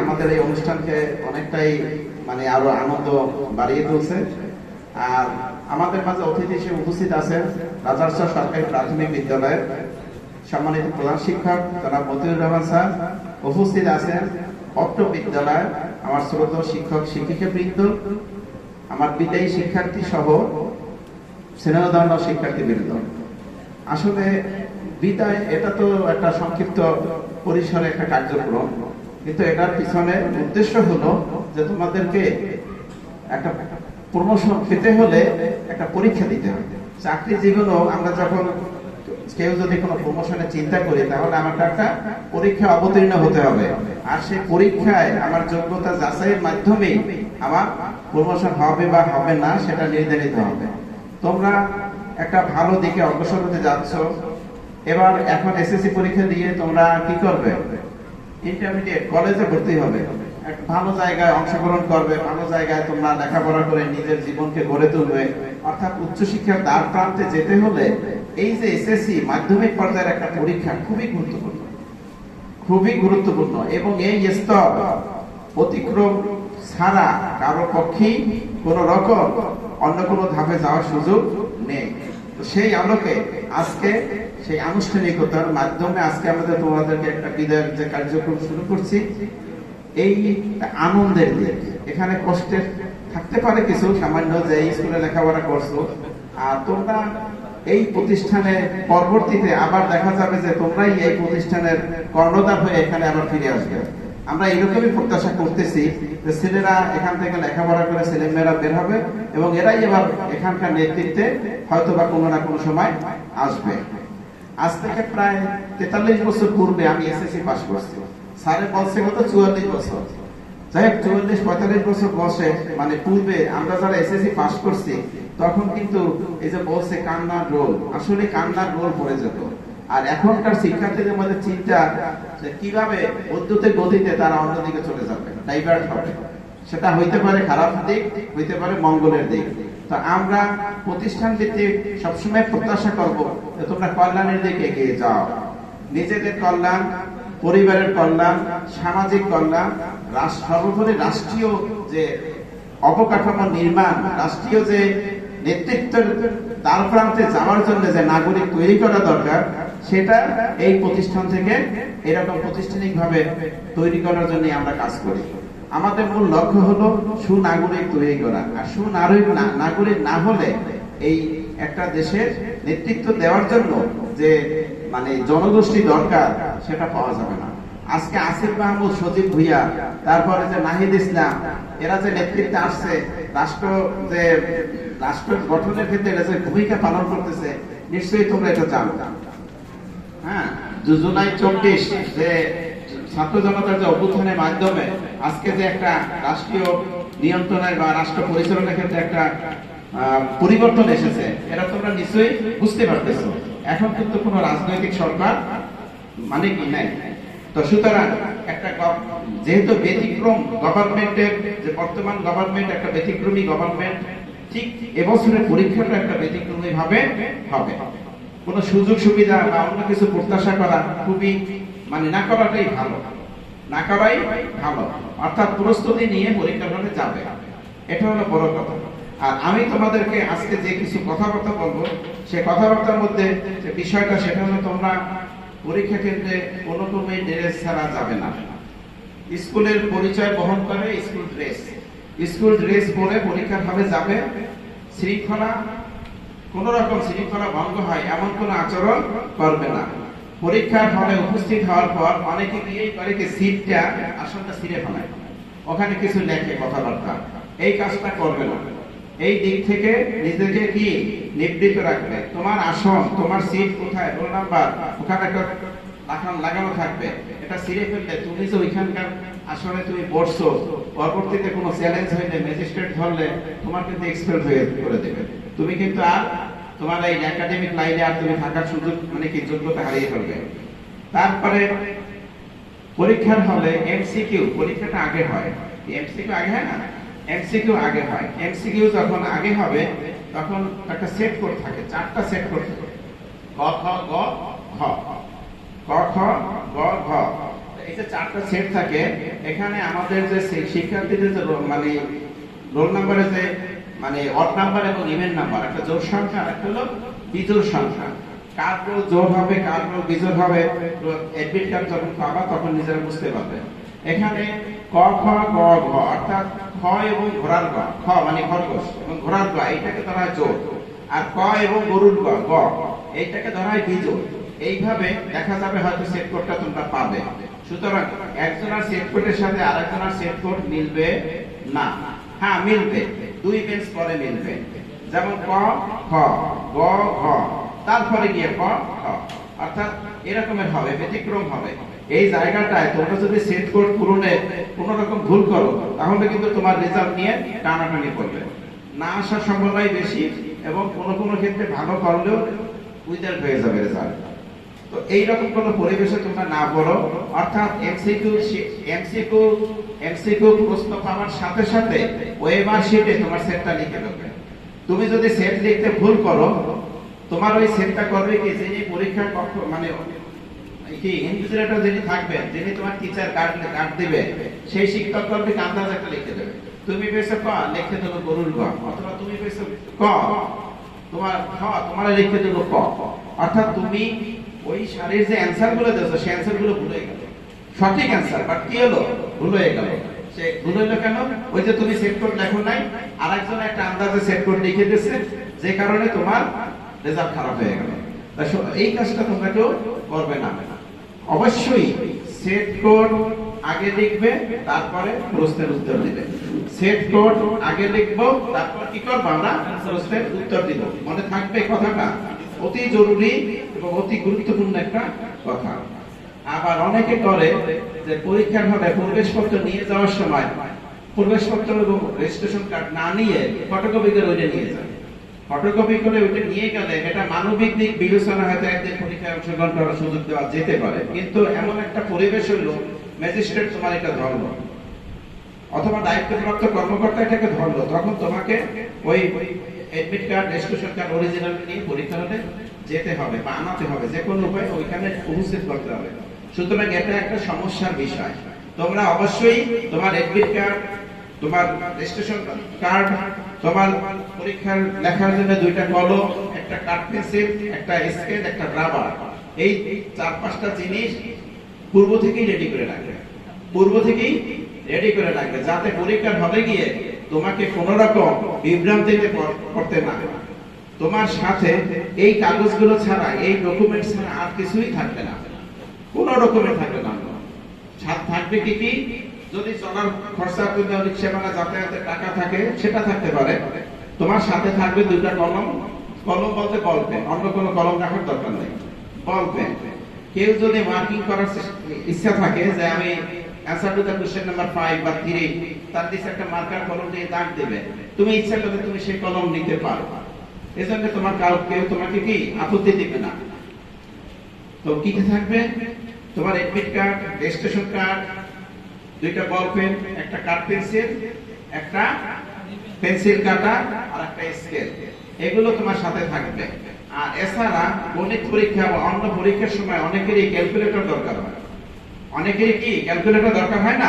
আমাদের এই অনুষ্ঠানকে অনেকটাই মানে আরও আনন্দ বাড়িয়ে তুলছে। আর আমাদের মাঝে অতিথি হিসেবে উপস্থিত আছেন রাজারচর সরকারি প্রাথমিক বিদ্যালয়ের সম্মানিত প্রধান শিক্ষক, জনাব মতিউর রহমান স্যার। উপস্থিত আছেন অত্র বিদ্যালয় আমার শ্রদ্ধ শিক্ষক শিক্ষিকা বৃন্দ আমার বিদায়ী শিক্ষার্থী সহ স্নেহদণ্ড শিক্ষার্থী বৃন্দ আসলে বিদায় এটা তো একটা সংক্ষিপ্ত পরিসরে একটা কার্যক্রম, কিন্তু এটার পিছনে উদ্দেশ্য হলো যে তোমাদেরকে একটা প্রমোশন পেতে হলে একটা পরীক্ষা দিতে হবে। চাকরি জীবনও আমরা যখন কেউ যদি কোনো প্রমোশনের চিন্তা করি, তাহলে আমাকে একটা পরীক্ষা অবতীর্ণ হতে হবে। আর সেই পরীক্ষায় আমার যোগ্যতা যাচাইয়ের মাধ্যমে আমার প্রমোশন হবে বা হবে না, সেটা নির্ধারিত হবে। তোমরা একটা ভালো দিকে অগ্রসর হতে যাচ্ছ। এবার এখন এসএসসি পরীক্ষা দিয়ে তোমরা কি করবে? ইন্টারমিডিয়েট কলেজে ভর্তি হবে। এক ভালো জায়গায় অংশগ্রহণ করবে, ভালো জায়গায় তোমরা লেখাপড়া করে নিজের জীবনকে গড়ে তুলবে। অর্থাৎ উচ্চশিক্ষার দ্বার প্রান্তে যেতে হলে এই যে এসএসসি মাধ্যমিক পর্যায়ের একটা পরীক্ষা খুবই গুরুত্বপূর্ণ। খুবই গুরুত্বপূর্ণ এবং এই স্তর অতিক্রম ছাড়া কারও পক্ষেই কোন রকম অন্য কোনো ধাপে যাওয়ার সুযোগ নেই। সেই আলোকে আজকে সেই আনুষ্ঠানিকতার মাধ্যমে আজকে আমাদের তোমাদেরকে একটা বিদায়ের যে কার্যক্রম শুরু করছি, এই আনন্দের দিক এখানে কষ্টের থাকতে পারে কিছু, সামান্য যে স্কুলে লেখাপড়া করছ, আর তোমরা এই প্রতিষ্ঠানে পরবর্তীতে আবার দেখা যাবে যে তোমরাই এই প্রতিষ্ঠানের কর্ণধার হয়ে এখানে আবার ফিরে আসবে। আমরা এরকমই প্রত্যাশা করতেছি যে ছেলেরা এখান থেকে লেখাপড়া করে ছেলে মেয়েরা বের হবে এবং এরাই এবার এখানকার নেতৃত্বে হয়তো বা কোনো না কোনো সময় আসবে। আজ থেকে প্রায় তেতাল্লিশ বছর পূর্বে আমি এসএসসি পাস করছি। স্যারে বলছে কত চুয়াল্লিশ বছর। যাই হোক, চুয়াল্লিশ, পঁয়তাল্লিশ বছর বসে মানে পূর্বে আমরা যারা এসএসসি পাস করছি, তখন কিন্তু এই যে বলছে কান্নার রোল, আসলে কান্নার রোল পড়ে যেত। আর এখনকার শিক্ষার্থীদের মধ্যে চিন্তা যে কীভাবে বৈদ্যুতিক গতিতে তারা অন্যদিকে চলে যাবে ডাইভার্ট হবে। সেটা হইতে পারে খারাপ দিক, হইতে পারে মঙ্গলের দিক। তো আমরা প্রতিষ্ঠান ভিত্তিক সবসময় প্রত্যাশা করব যে তোমরা কল্যাণের দিকে এগিয়ে যাও। নিজেদের কল্যাণ, পরিবারের কল্যাণ, সামাজিক কল্যাণ সর্বোপরি রাষ্ট্রীয় যে অবকাঠামো নির্মাণ, রাষ্ট্রীয় যে নেতৃত্বের দ্বার প্রান্তে যাওয়ার জন্য যে নাগরিক তৈরি করা দরকার সেটা এই প্রতিষ্ঠান থেকে এরকম প্রতিষ্ঠানিক ভাবে তৈরি করার জন্য আমরা কাজ করি। আমাদের মূল লক্ষ্য হলো সুনাগরিক তৈরি করা। আর সুনাগরিক নাগরিক না হলে এই একটা দেশের নেতৃত্ব দেওয়ার জন্য যে মানে জনগোষ্ঠী দরকার, সেটা পাওয়া যাবে না। আজকে আসিফ মাহমুদ, সজীব ভুইয়া, তারপরে যে নাহিদ ইসলাম, এরা যে নেতৃত্বে আসছে, রাষ্ট্র যে, রাষ্ট্র গঠনের ক্ষেত্রে এরা যে ভূমিকা পালন করতেছে, নিশ্চয়ই তোমরা এটা জানো। হ্যাঁ জুলাই চব্বিশ যে ছাত্র জনতার যে অভ্যুত্থানের মাধ্যমে আজকে যে একটা রাষ্ট্রীয় নিয়ন্ত্রণের বা রাষ্ট্র পরিচালনার ক্ষেত্রে একটা পরিবর্তন এসেছে, এটা তোমরা নিশ্চয়ই বুঝতে পারতেছো। এখন কিন্তু কোনো রাজনৈতিক সরকার মানে কি নাই। তো সুতরাং একটা যেহেতু ব্যতিক্রম গভর্নমেন্টের, যে বর্তমান গভর্নমেন্ট একটা ব্যতিক্রমী গভর্নমেন্ট, ঠিক এবছরের পরীক্ষাটা একটা ব্যতিক্রমী ভাবে হবে। কোনো সুযোগ সুবিধা বা অন্য কিছু প্রত্যাশা করা খুবই মানে না করাটাই ভালো। না করাই ভালো। অর্থাৎ প্রস্তুতি নিয়ে পরীক্ষা হলে যাবে। এটা হলো বড় কথা। আর আমি তোমাদেরকে আজকে যে কিছু কথাবার্তা বলব, সে কথাবার্তার মধ্যে যে বিষয়টা, সেটা হলো তোমরা পরীক্ষা কেন্দ্রে কোনো ক্রমেই ড্রেস ছাড়া যাবে না। স্কুলের পরিচয় বহন করে স্কুল ড্রেস। স্কুল ড্রেস পরে পরীক্ষার হলে যাবে। শৃঙ্খলা কোন রকম শৃঙ্খলা ভঙ্গ হয় এমন কোন আচরণ করবে না। পরীক্ষার হলে উপস্থিত হওয়ার পর অনেকে গিয়েই করে কি সিটটা, আসনটা ছিঁড়ে ফেলায়। ওখানে কিছু লেখে কথাবার্তা। এই কাজটা করবে না। এই দিক থেকে নিজেকে কি নিবৃত রাখবে? তোমার আসন, তোমার সিট কোথায়? রোল নাম্বার, ওখানে একটা লাগানো থাকবে। এটা ছিঁড়ে ফেললে তুমি যে ওইখানকার আসলে তুমি বসছো পরবর্তীতে কোনো চ্যালেঞ্জ হইলে ম্যাজিস্ট্রেট ধরলে তোমার কিন্তু এক্সপেল হয়ে করে দেবে। তুমি কিন্তু আর তোমার এই একাডেমিক লাইনে আর তুমি থাকার সুযোগ মানে কি, যোগ্যতা হারিয়ে ফেলবে। তারপরে পরীক্ষার হলে এমসিকিউ পরীক্ষাটা আগে হয়। এমসিকিউ আগে হয় না? এমসিকিউ আগে হয়। এমসিকিউ যখন আগে হবে, তখন একটা সেট কোড থাকে, চারটা সেট কোড থাকে। ক, খ, গ, ঘ। ক, খ, গ, ঘ। এখানে মানে মানে নিজেরা বুঝতে পারবে। এখানে ক, খ অর্থাৎ খ এবং ঘোড়ার খ মানে খরগোশ এবং ঘোড়ার গ, এইটাকে ধরা জোর। আর ক এবং গরুর গ এইটাকে ধরা হয় এইভাবে দেখা যাবে হয়তো সেট কোডটা তোমরা পাবে। সুতরাং একজনের সেট কোডের সাথে আরেকজনের সেট কোড মিলবে না। হ্যাঁ মিলবে। দুই বেঞ্চ পরে মিলবে। যেমন ক খ গ, ঘ। তারপরে গিয়ে ক খ অর্থাৎ এরকমের হবে, ব্যতিক্রম হবে। এই জায়গাটায় তোমরা যদি সেট কোড পূরণে কোন রকম ভুল করো, তাহলে কিন্তু তোমার রেজাল্ট নিয়ে টানাটানি করবে। না আসার সম্ভাবনাই বেশি এবং কোন কোন ক্ষেত্রে ভালো করলেও উইদাউট হয়ে যাবে রেজাল্ট তো এইরকম কোন পরিবেশে তোমরা না পড়ো। অর্থাৎ এমসিকিউ এমসিকিউ এমসিকিউ প্রশ্ন পাওয়ার সাথে সাথে ওয়েবার শিটে তোমার সেটটা লিখে দেবে। তুমি যদি সেট লিখতে ভুল করো, তোমার ওই সেটটা করবে কি? যিনি পরীক্ষার কক্ষ মানে কি ইনভিজিলেটর যিনি থাকবেন, যিনি তোমার টিচার গার্ড গার্ড দিবে, সেই শিক্ষক করবে আন্দাজ একটা লিখে দেবে। তুমি পেয়েছ ক, লিখে দেবো গরুর গ, অথবা তুমি পেয়েছ ক, তোমার খ, তোমার লিখে দেবো ক। অর্থাৎ তুমি ওই সারির যে দিয়েছগুলো সঠিক অ্যান্সার বাট কি হলো? ভুল হয়ে গেল। সে ভুল কেন? ওই যে তুমি সেট কোড লেখো নাই একটা আন্দাজে সেট কোড লিখে যে কারণে তোমার রেজাল্ট খারাপ হয়ে গেল। এই কাজটা তোমরা কেউ করবে না। অবশ্যই সেট কোড আগে লিখবে, তারপরে প্রশ্নের উত্তর দিবে। সেট কোড আগে লিখব, তারপর কি করব আমরা? প্রশ্নের উত্তর দিব। মনে থাকবে কথাটা? অতি জরুরি এবং অতি গুরুত্বপূর্ণ একটা কথা। আবার অনেকে করে যে পরীক্ষার হলে প্রবেশপত্র নিয়ে যাওয়ার সময় প্রবেশপত্র এবং রেজিস্ট্রেশন কার্ড না নিয়ে ফটোকপি করে ওইটা নিয়ে যায়। ফটোকপি করে ওইটা নিয়ে গেলে এটা মানবিক দিক বিবেচনা হয়তো একদিন পরীক্ষায় অংশগ্রহণ করার সুযোগ দেওয়া যেতে পারে। কিন্তু এমন একটা পরিবেশ হলো ম্যাজিস্ট্রেট তোমার এটা ধরলো অথবা দায়িত্বপ্রাপ্ত কর্মকর্তা এটাকে ধরলো তখন তোমাকে ওই admit card registration card original নিয়ে পরীক্ষা হলে যেতে হবে বা আনাতে হবে, যে কোনো উপায়ে ওইখানে উপস্থিত করতে হবে। সুতরাং এটা একটা সমস্যার বিষয়। তোমরা অবশ্যই তোমার এডমিট কার্ড তোমার রেজিস্ট্রেশন কার্ড তোমার পরীক্ষার লেখার জন্য দুইটা কলম, একটা কাঠ পেন্সিল একটা স্কেল একটা রাবার এই চার পাঁচটা জিনিস পূর্ব থেকেই রেডি করে রাখবে। পূর্ব থেকেই রেডি করে রাখবে। যাতে পরীক্ষার হলে গিয়ে তোমাকে কোন রকম বিভ্রান্তিতে পড়- পড়তে না। তোমার সাথে এই কাগজগুলো ছাড়া, এই ডকুমেন্ট ছাড়া আর কিছুই থাকবে না। কোন ডকুমেন্ট থাকবে না। সাথে থাকবে কি কি? যদি চলার খরচা করতে রিক্সা ভাড়া যাতায়াতের টাকা থাকে, সেটা থাকতে পারে। তোমার সাথে থাকবে দুইটা কলম। কলম বলতে বল পেন অন্য কোনো কলম রাখার দরকার নেই। বল পেন কেউ যদি মার্কিং করার ইচ্ছা থাকে যে আমি answer to the question number five বা থ্রি তার দিকে একটা মার্কার কলম দিয়ে দাগ দেবে। তুমি ইচ্ছা করলে তুমি সেই কলম নিতে পারো। এজন্য তোমার কাউ, কেউ তোমাকে কি আপত্তি দিবে না। তো কি কি থাকবে? তোমার এডমিট কার্ড রেজিস্ট্রেশন কার্ড দুইটা বল পেন একটা কাঠ পেন্সিল একটা পেন্সিল কাটা আর একটা স্কেল এগুলো তোমার সাথে থাকবে। আর এছাড়া গণিত পরীক্ষা বা অন্য পরীক্ষার সময় অনেকেরই ক্যালকুলেটর দরকার হয়। অনেকেরই কি ক্যালকুলেটর দরকার হয় না?